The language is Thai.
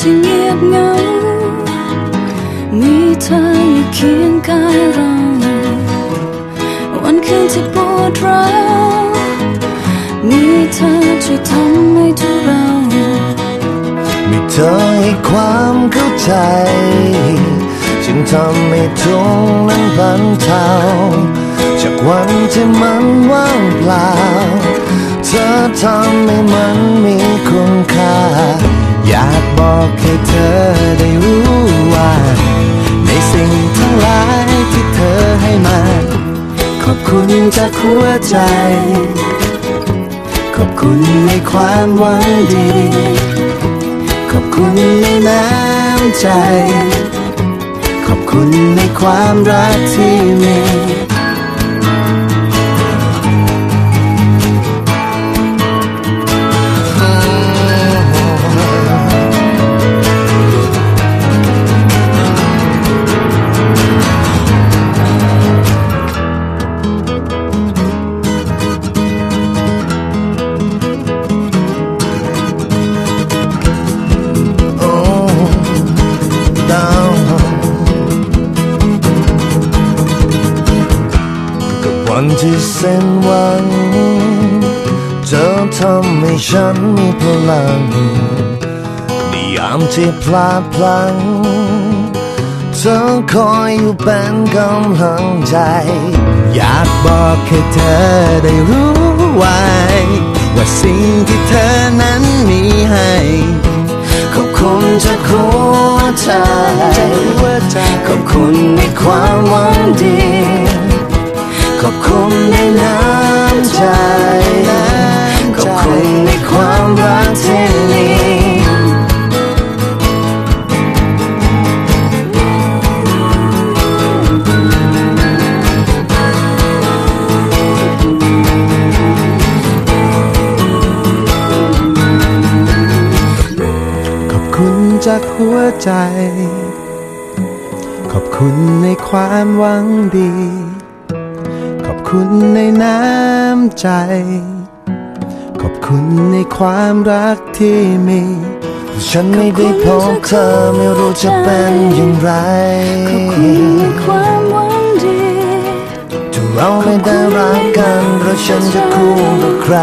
ที่เงียบเหงา มีเธออยู่เคียงกายเรา วันคืนที่ปวดร้าวมีเธอช่วยทำให้ทุเรา มีเธอให้ความเข้าใจ จึงทำให้ทุกข์นั้นบรรเทาจากวันที่มันว่าง จากหัวใจ ขอบคุณในความหวังดี ขอบคุณในน้ำใจ ขอบคุณในความรักที่มี วันที่เส้นหวังเธอทำให้ฉันมีพลังในยามที่พลาดพลัง เธอคอยอยู่เป็นกำลังใจ อยากบอกให้เธอได้รู้ไว้ ว่าสิ่งที่เธอนั้นมีให้ขอบคุณจากหัวใจขอบคุณในความหวังดี น้ำใจขอบคุณในความรักที่มีขอบคุณจากหัวใจ ขอบคุณในความหวังดี คุณในน้ำใจ ขอบคุณในความรักที่มี ฉันไม่ได้พบเธอไม่รู้จะเป็นอย่างไร ขอบคุณในความหวังดีถ้าเราไม่ได้รักกันเราฉันจะคู่กับใคร